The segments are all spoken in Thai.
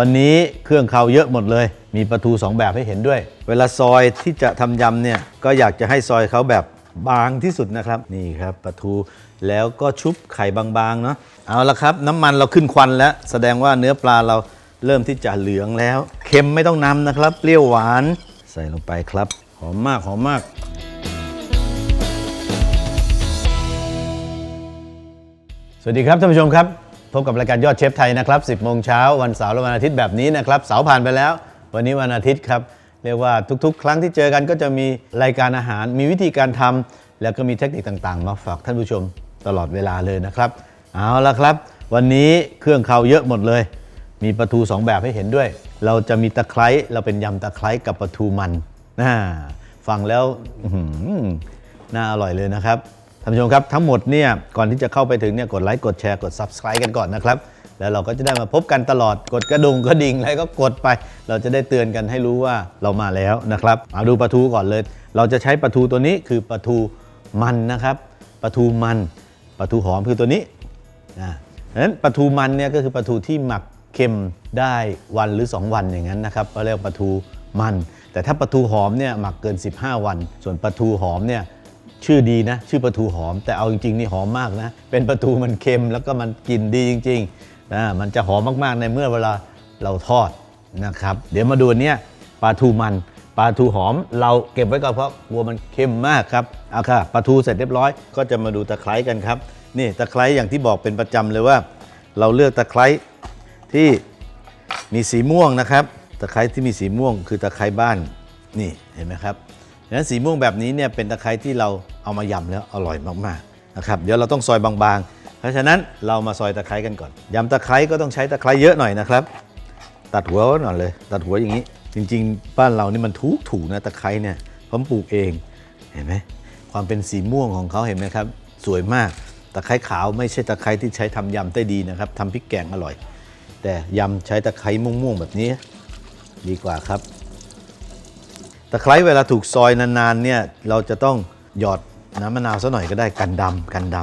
วันนี้เครื่องเขาเยอะหมดเลย มีปลาทู 2 แบบให้เห็นด้วย เวลาซอยที่จะทำยำเนี่ยก็อยากจะให้ซอยเขาแบบบางที่สุดนะครับ นี่ครับปลาทูแล้วก็ชุบไข่บางๆเนาะเอาละครับ น้ำมันเราขึ้นควันแล้ว แสดงว่าเนื้อปลาเราเริ่มที่จะเหลืองแล้ว เค็มไม่ต้องนำนะครับ เปรี้ยวหวาน ใส่ลงไปครับ หอมมากหอมมากสวัสดีครับท่านผู้ชมครับ พบกับรายการยอดเชฟไทยนะครับ 10 โมงเช้าวันเสาร์และวันอาทิตย์แบบนี้นะครับ เสาร์ผ่านไปแล้ว วันนี้วันอาทิตย์ครับ เรียกว่าทุกๆ ครั้งที่เจอกันก็จะมีรายการอาหาร มีวิธีการทำแล้วก็มีเทคนิคต่างๆ มาฝากท่านผู้ชมตลอดเวลาเลยนะครับ เอาละครับ วันนี้เครื่องเขาเยอะหมดเลย มีปลาทู 2 แบบให้เห็นด้วย เราจะมีตะไคร้ เราเป็นยำตะไคร้กับปลาทูมันน่าฟังแล้วน่าอร่อยเลยนะครับ ท่านผู้ชมครับทั้งหมดเนี่ยก่อนที่จะเข้าไปถึงเนี่ยกดไลค์กดแชร์กด Subscribe กันก่อนนะครับ แล้วเราก็จะได้มาพบกันตลอดกดกระดุงกระดิ่งอะไรก็กดไป เราจะได้เตือนกันให้รู้ว่าเรามาแล้วนะครับมาดูปลาทูก่อนเลย เราจะใช้ปลาทูตัวนี้คือปลาทูมันนะครับปลาทูมันปลาทูหอมคือตัวนี้นะดังนั้นปลาทูมันเนี่ยก็คือปลาทูที่หมักเค็มได้วันหรือ 2 วันอย่างนั้นนะครับก็เรียกปลาทูมัน แต่ถ้าปลาทูหอมเนี่ยหมักเกิน 15 วัน ส่วนปลาทูหอมเนี่ย ชื่อดีนะ ชื่อปลาทูหอม แต่เอาจริงๆนี่หอมมากนะ เป็นปลาทูมันเค็มแล้วก็มันกลิ่นดีจริงๆนะมันจะหอมมากๆในเมื่อเวลาเราทอดนะครับ เดี๋ยวมาดูนเนี่ยปลาทูมันปลาทูหอม เราเก็บไว้ก่อนเพราะกลัวมันเค็มมากครับเอาค่ะปลาทูเสร็จเรียบร้อย ก็จะมาดูตะไคร้กันครับนี่ตะไคร้อย่างที่บอกเป็นประจำเลยว่า เราเลือกตะไคร้ที่มีสีม่วงนะครับ ตะไคร้ที่มีสีม่วง คือตะไคร้บ้านนี่เห็นไหมครับ ดังนั้นสีม่วงแบบนี้เนี่ยเป็นตะไคร้ที่เราเอามายำแล้วอร่อยมากๆนะครับเดี๋ยวเราต้องซอยบางๆ เพราะฉะนั้นเรามาซอยตะไคร้กันก่อนยำตะไคร้ก็ต้องใช้ตะไคร้เยอะหน่อยนะครับ ตัดหัวไว้ก่อนเลย ตัดหัวอย่างนี้ จริง ๆ บ้านเรานี่มันถูกถูนะตะไคร้เนี่ยผมปลูกเองเห็นไหมความเป็นสีม่วงของเขาเห็นไหมครับสวยมากตะไคร้ขาวไม่ใช่ตะไคร้ที่ใช้ทำยำได้ดีนะครับทำพริกแกงอร่อย แต่ยำใช้ตะไคร้ม่วงๆแบบนี้ ดีกว่าครับ ตะไคร้เวลาถูกซอยนานๆเนี่ยเราจะต้องหยอดน้ำมะนาวซะหน่อยก็ได้กันดำกันด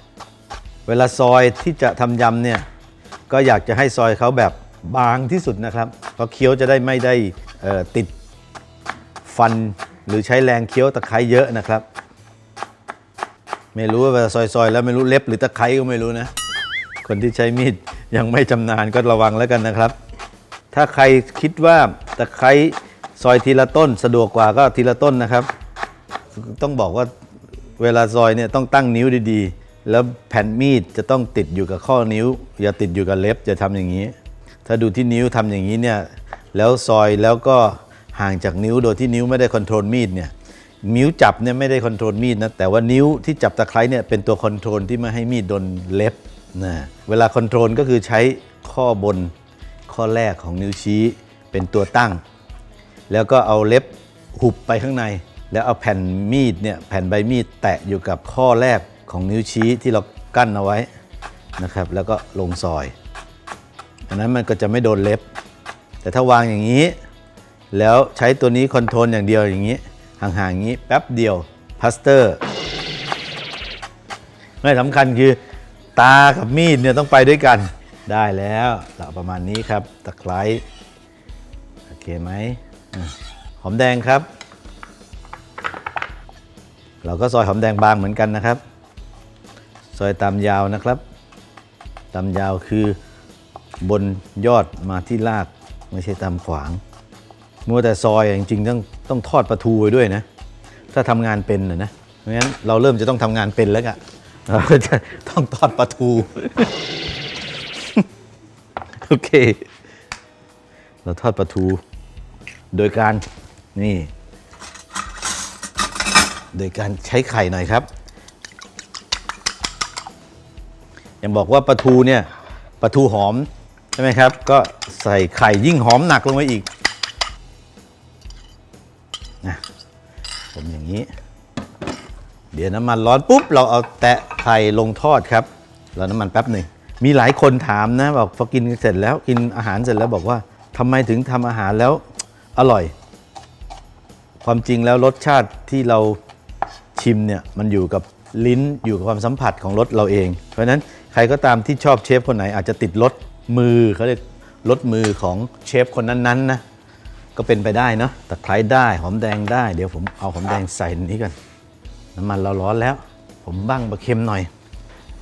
ำเวลาซอยที่จะทำยำเนี่ยก็อยากจะให้ซอยเขาแบบบางที่สุดนะครับ เพราะเคี้ยวจะได้ไม่ได้ติดฟันหรือใช้แรงเคี้ยวตะไคร้เยอะนะครับ ไม่รู้ว่าเวลาซอยๆ แล้วไม่รู้เล็บหรือตะไคร้ก็ไม่รู้นะ คนที่ใช้มีดยังไม่จำนาญก็ระวังแล้วกันนะครับ ถ้าใครคิดว่าตะไคร้ ซอยทีละต้นสะดวกกว่าก็ทีละต้นนะครับ ต้องบอกว่าเวลาซอยเนี่ยต้องตั้งนิ้วดีๆ แล้วแผ่นมีดจะต้องติดอยู่กับข้อนิ้ว อย่าติดอยู่กับเล็บจะทำอย่างนี้ ถ้าดูที่นิ้วทำอย่างนี้เนี่ยแล้วซอยแล้วก็ห่างจากนิ้วโดยที่นิ้วไม่ได้คอนโทรลมีดเนี่ยนิ้วจับเนี่ยไม่ได้คอนโทรลมีดนะแต่ว่านิ้วที่จับตะไคร้เนี่ยเป็นตัวคอนโทรลที่ไม่ให้มีดโดนเล็บนะเวลาคอนโทรลก็คือใช้ข้อบนข้อแรกของนิ้วชี้เป็นตัวตั้ง แล้วก็เอาเล็บหุบไปข้างใน แล้วเอาแผ่นมีดเนี่ยแผ่นใบมีดแตะอยู่กับข้อแรกของนิ้วชี้ที่เรากั้นเอาไว้นะครับ แล้วก็ลงซอยอันนั้นมันก็จะไม่โดนเล็บ แต่ถ้าวางอย่างนี้ แล้วใช้ตัวนี้คอนโทรลอย่างเดียวอย่างนี้ห่างๆอย่างนี้แป๊บเดียวพลาสเตอร์ไม่สำคัญคือตากับมีดเนี่ยต้องไปด้วยกันได้แล้วเราประมาณนี้ครับตะไคร้โอเคไหม หอมแดงครับ เราก็ซอยหอมแดงบางเหมือนกันนะครับ ซอยตามยาวนะครับ ตามยาวคือบนยอดมาที่รากไม่ใช่ตามขวาง มัวแต่ซอยอะจริงๆต้องต้องทอดปลาทูไว้ด้วยนะ ถ้าทำงานเป็นนะนะเพราะงั้นเราเริ่มจะต้องทำงานเป็นแล้วอะเราก็จะต้องทอดปลาทู โอเค เราทอดปลาทู โดยการนี่ โดยการใช้ไข่หน่อยครับยังบอกว่าปลาทูเนี่ยปลาทูหอมใช่ไหมครับ ก็ใส่ไข่ยิ่งหอมหนักลงไปอีกนะผมอย่างนี้ เดี๋ยวน้ำมันร้อนปุ๊บ เราเอาแตะไข่ลงทอดครับเราน้ำมันแป๊บหนึ่งมีหลายคนถามนะบอกพอกินเสร็จแล้วกินอาหารเสร็จแล้วบอกว่าทำไมถึงทำอาหารแล้ว อร่อย ความจริงแล้วรสชาติที่เราชิมเนี่ยมันอยู่กับลิ้นอยู่กับความสัมผัสของรสเราเอง เพราะฉะนั้นใครก็ตามที่ชอบเชฟคนไหนอาจจะติดรสมือเขาเรียกลดมือของเชฟคนนั้นๆนะก็เป็นไปได้เนาะตะไคร้ได้หอมแดงได้ เดี๋ยวผมเอาหอมแดงใส่นี้กันน้ำมันเราร้อนแล้ว ผมบ้างปลาเค็มหน่อย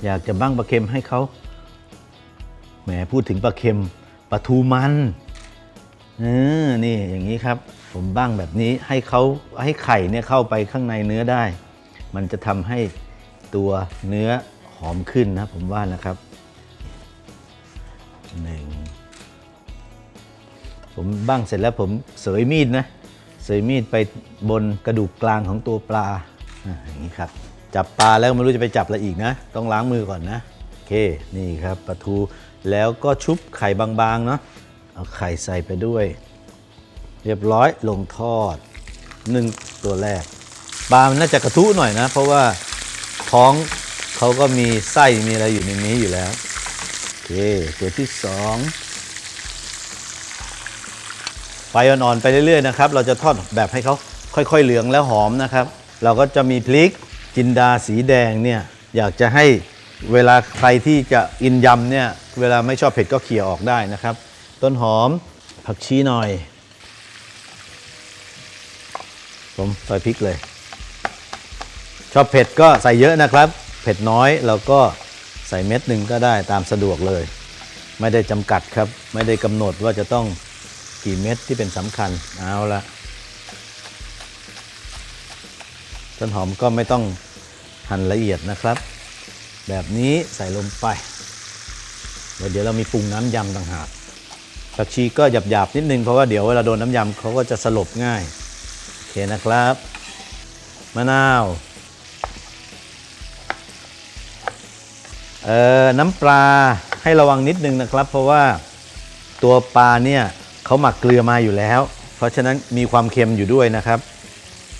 อยากจะบ้างปลาเค็มให้เขาแหมพูดถึงปลาเค็มปลาทูมัน เออนี่อย่างนี้ครับ ผมบ้างแบบนี้ให้เขาให้ไข่เนี่ยเข้าไปข้างในเนื้อได้ มันจะทำให้ตัวเนื้อหอมขึ้นนะผมว่านะครับหนึ่งผมบ้างเสร็จแล้วผมเสยมีดนะเสยมีดไปบนกระดูกกลางของตัวปลาอะอย่างนี้ครับ จับปลาแล้วไม่รู้จะไปจับอะไรอีกนะ ต้องล้างมือก่อนนะ โอเค นี่ครับปลาทูแล้วก็ชุบไข่บางๆเนาะ เอาไข่ใส่ไปด้วย เรียบร้อยลงทอดหนึ่งตัวแรกปลามันน่าจะกระทุหน่อยนะ เพราะว่าท้องเขาก็มีไส้มีอะไรอยู่ในนี้อยู่แล้วโอเคตัวที่สองไฟอ่อนๆไปเรื่อยๆนะครับ เราจะทอดแบบให้เขาค่อยๆเหลืองแล้วหอมนะครับ เราก็จะมีพริกจินดาสีแดงเนี่ยอยากจะให้เวลาใครที่จะอินยำเนี่ยเวลาไม่ชอบเผ็ดก็เขี่ยออกได้นะครับ ต้นหอม ผักชีหน่อย ผมใส่พริกเลย ชอบเผ็ดก็ใส่เยอะนะครับ เผ็ดน้อยเราก็ใส่เม็ดหนึ่งก็ได้ตามสะดวกเลย ไม่ได้จำกัดครับ ไม่ได้กำหนดว่าจะต้องกี่เม็ดที่เป็นสำคัญเอาละต้นหอมก็ไม่ต้องหั่นละเอียดนะครับ แบบนี้ใส่ลงไป เดี๋ยวเรามีปรุงน้ำยำต่างหาก ผักชีก็หยาบๆนิดนึงเพราะว่าเดี๋ยวเวลาโดนน้ำยำเขาก็จะสลบง่าย โอเคนะครับ มะนาวเอ่อน้ำปลาให้ระวังนิดนึงนะครับ เพราะว่าตัวปลาเนี่ยเขาหมักเกลือมาอยู่แล้ว เพราะฉะนั้นมีความเค็มอยู่ด้วยนะครับ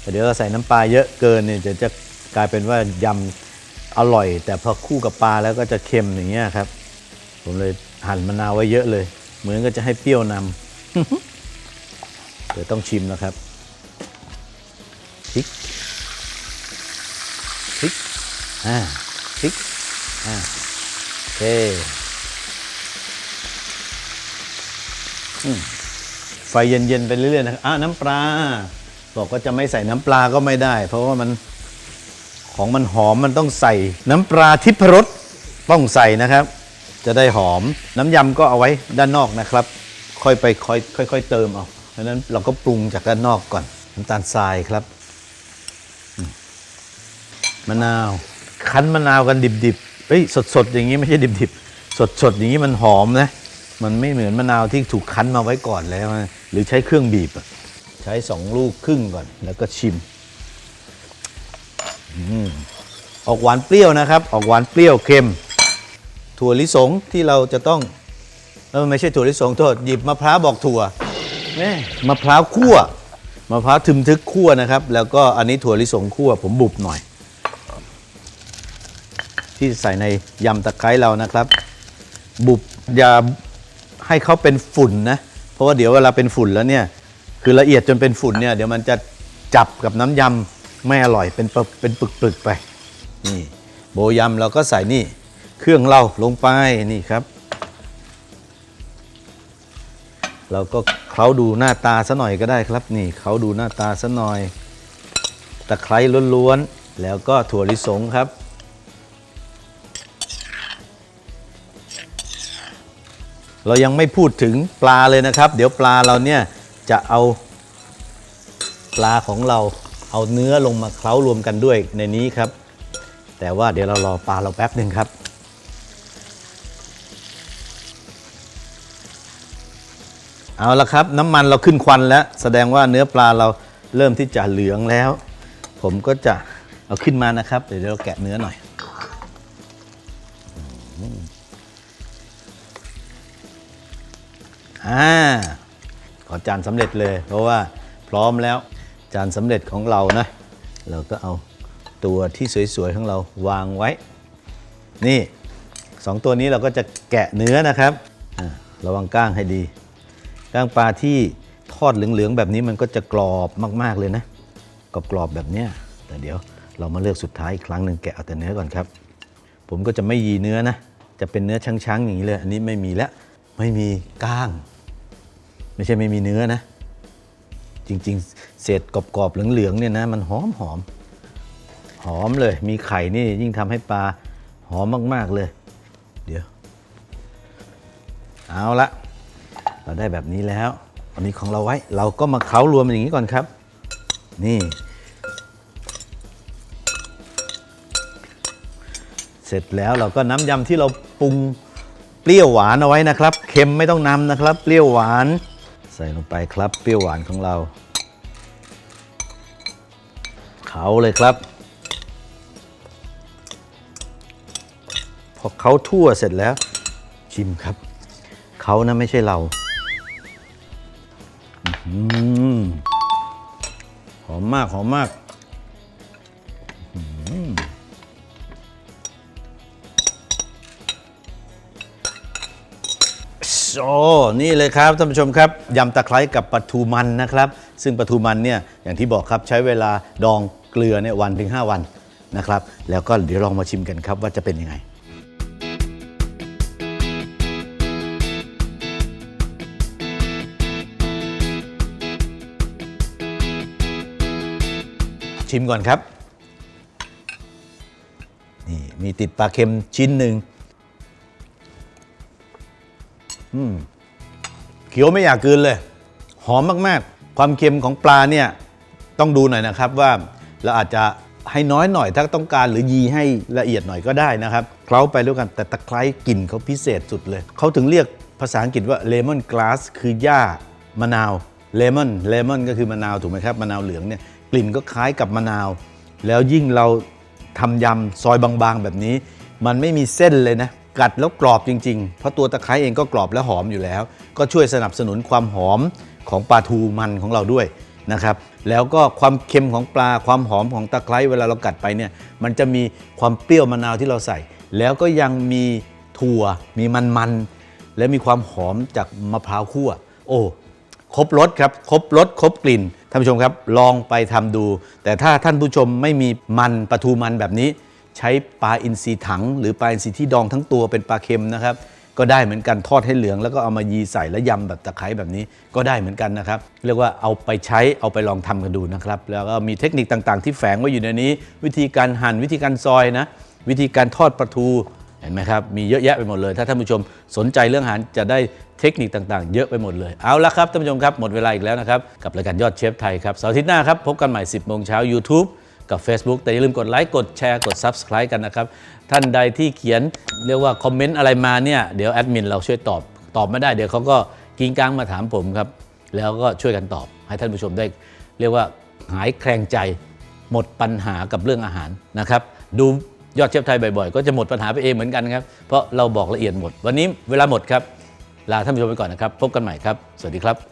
แต่เดี๋ยวเราใส่น้ำปลาเยอะเกินเนี่ยจะจะกลายเป็นว่ายำอร่อย แต่พอคู่กับปลาแล้วก็จะเค็มอย่างเงี้ยครับ ผมเลยหั่นมะนาวไว้เยอะเลย เหมือนก็จะให้เปรี้ยวนำเดี๋ยวต้องชิมนะครับพริกพริกอ่าพริกอ่าโอเคไฟเย็นๆไปเรื่อยๆนะครับอ่าน้ำปลาบอกว่าจะไม่ใส่น้ำปลาก็ไม่ได้ เพราะว่ามันของมันหอมมันต้องใส่น้ำปลาทิพรสต้องใส่นะครับ จะได้หอม น้ำยำก็เอาไว้ด้านนอกนะครับ ค่อยไปค่อยค่อย ๆ เติมเอาเพราะนั้นเราก็ปรุงจากด้านนอกก่อน น้ำตาลทรายครับมะนาวคั้นมะนาวกันดิบๆเอ้ยสดๆอย่างนี้ไม่ใช่ดิบๆสดๆอย่างนี้มันหอมนะ มันไม่เหมือนมะนาวที่ถูกคั้นมาไว้ก่อนแล้วนะหรือใช้เครื่องบีบใช้สองลูกครึ่งก่อน แล้วก็ชิมอืมออกหวานเปรี้ยวนะครับ ออกหวานเปรี้ยวเค็ม ถั่วลิสงที่เราจะต้องเออไม่ใช่ถั่วลิสงโทษหยิบมะพร้าวบอกถั่วแม่มะพร้าวคั่วมะพร้าวทึมทึกคั่วนะครับ แล้วก็อันนี้ถั่วลิสงคั่วผมบุบหน่อย ที่ใส่ในยำตะไคร้เรานะครับ บุบอย่าให้เขาเป็นฝุ่นนะ เพราะว่าเดี๋ยวเวลาเป็นฝุ่นแล้วเนี่ยคือละเอียดจนเป็นฝุ่นเนี่ยเดี๋ยวมันจะจับกับน้ำยำไม่อร่อยเป็นปึกเป็นปึกๆไปนี่โบยำเราก็ใส่นี่ เครื่องเราลงไปนี่ครับ เราก็เขาดูหน้าตาซะหน่อยก็ได้ครับ นี่เขาดูหน้าตาซะหน่อยตะไคร้ล้วนๆแล้วก็ถั่วลิสงครับ เรายังไม่พูดถึงปลาเลยนะครับ เดี๋ยวปลาเราเนี่ยจะเอาปลาของเราเอาเนื้อลงมาเคล้ารวมกันด้วยในนี้ครับ แต่ว่าเดี๋ยวเรารอปลาเราแป๊บหนึ่งครับ เอาละครับ น้ำมันเราขึ้นควันแล้ว แสดงว่าเนื้อปลาเราเริ่มที่จะเหลืองแล้ว ผมก็จะเอาขึ้นมานะครับ เดี๋ยวเราแกะเนื้อหน่อยอ่าขอจานสำเร็จเลย เพราะว่าพร้อมแล้วจานสำเร็จของเรานะ เราก็เอาตัวที่สวยๆของเราวางไว้ นี่สองตัวนี้เราก็จะแกะเนื้อนะครับ ระวังก้างให้ดี ก้างปลาที่ทอดเหลืองๆแบบนี้มันก็จะกรอบมากๆเลยนะกรอบๆแบบเนี้ยแต่เดี๋ยวเรามาเลือกสุดท้ายอีกครั้งหนึ่งแกะเอาแต่เนื้อก่อนครับ ผมก็จะไม่ยีเนื้อนะ จะเป็นเนื้อช้างๆอย่างนี้เลย อันนี้ไม่มีแล้วไม่มีก้าง ไม่ใช่ไม่มีเนื้อนะ จริงๆ เศษกรอบๆเหลืองๆเนี่ยนะ มันหอมหอมหอมเลย มีไข่นี่ยิ่งทำให้ปลาหอมมากๆเลย เดี๋ยว เอาละ เราได้แบบนี้แล้วอันนี้ของเราไว้ เราก็มาเคล้ารวมอย่างนี้ก่อนครับ นี่ เสร็จแล้วเราก็น้ำยำที่เราปรุงเปรี้ยวหวานเอาไว้นะครับ เค็มไม่ต้องนำนะครับ เปรี้ยวหวาน ใส่ลงไปครับ เปรี้ยวหวานของเราเขาเลยครับ พอเขาทั่วเสร็จแล้วชิมครับ เขานะไม่ใช่เรา อื้อหือหอมมากหอมมากโอ้นี่เลยครับท่านผู้ชมครับยำตะไคร้กับปลาทูมันนะครับ ซึ่งปลาทูมันเนี่ยอย่างที่บอกครับใช้เวลาดองเกลือเนี่ยวันถึง 5 วันนะครับ แล้วก็เดี๋ยวลองมาชิมกันครับว่าจะเป็นยังไง ชิมก่อนครับ นี่มีติดปลาเค็มชิ้นหนึ่งอืมเขียวไม่อยากกลืนเลย หอมมากๆ ความเค็มของปลาเนี่ยต้องดูหน่อยนะครับว่าเราอาจจะให้น้อยหน่อยถ้าต้องการหรือยีให้ละเอียดหน่อยก็ได้นะครับเคล้าไปด้วยกันแต่ตะไคร้กลิ่นเขาพิเศษสุดเลย เขาถึงเรียกภาษาอังกฤษว่าเลมอนก a s s คือหญ้ามะนาวเลมอนเลมอนก็คือมะนาวถูกไหมครับมะนาวเหลืองเนี่ย กลิ่นก็คล้ายกับมะนาว แล้วยิ่งเราทำยำซอยบางๆ แบบนี้ มันไม่มีเส้นเลยนะ กัดแล้วกรอบจริงๆ เพราะตัวตะไคร้เองก็กรอบและหอมอยู่แล้ว ก็ช่วยสนับสนุนความหอมของปลาทูมันของเราด้วยนะครับ แล้วก็ความเค็มของปลาความหอมของตะไคร้เวลาเรากัดไปเนี่ย มันจะมีความเปรี้ยวมะนาวที่เราใส่ แล้วก็ยังมีถั่ว มีมันๆ และมีความหอมจากมะพร้าวคั่ว โอ้ ครบรสครับ ครบรส ครบกลิ่น ท่านผู้ชมครับลองไปทำดู แต่ถ้าท่านผู้ชมไม่มีมันปลาทูมันแบบนี้ ใช้ปลาอินทรีถัง หรือปลาอินทรีที่ดองทั้งตัวเป็นปลาเค็มนะครับก็ได้เหมือนกันทอดให้เหลือง แล้วก็เอามายีใส่และยำแบบตะไคร้แบบนี้ก็ได้เหมือนกันนะครับ เรียกว่าเอาไปใช้เอาไปลองทำกันดูนะครับ แล้วก็มีเทคนิคต่างๆ ที่แฝงไว้อยู่ในนี้ วิธีการหั่นวิธีการซอยนะวิธีการทอดปลาทู เห็นไหมครับ มีเยอะแยะไปหมดเลย ถ้าท่านผู้ชมสนใจเรื่องอาหารจะได้เทคนิคต่างๆ เยอะไปหมดเลย เอาละครับท่านผู้ชมครับ หมดเวลาอีกแล้วนะครับ กับรายการยอดเชฟไทยครับเสาร์อาทิตย์หน้าครับ พบกันใหม่ 10 โมงเช้า YouTube กับ Facebook แต่อย่าลืมกดไลค์ กดแชร์ กด Subscribe กันนะครับ ท่านใดที่เขียนเรียกว่าคอมเมนต์อะไรมาเนี่ยเดี๋ยวแอดมินเราช่วยตอบ ตอบไม่ได้เดี๋ยวเขาก็กิงกลางมาถามผมครับ แล้วก็ช่วยกันตอบ ให้ท่านผู้ชมได้ เรียกว่าหายแคลงใจ หมดปัญหากับเรื่องอาหารนะครับ ดู ยอดเชฟไทยบ่อยๆ ก็จะหมดปัญหาไปเองเหมือนกันครับ เพราะเราบอกละเอียดหมด วันนี้เวลาหมดครับ ลาท่านผู้ชมไปก่อนนะครับ พบกันใหม่ครับ สวัสดีครับ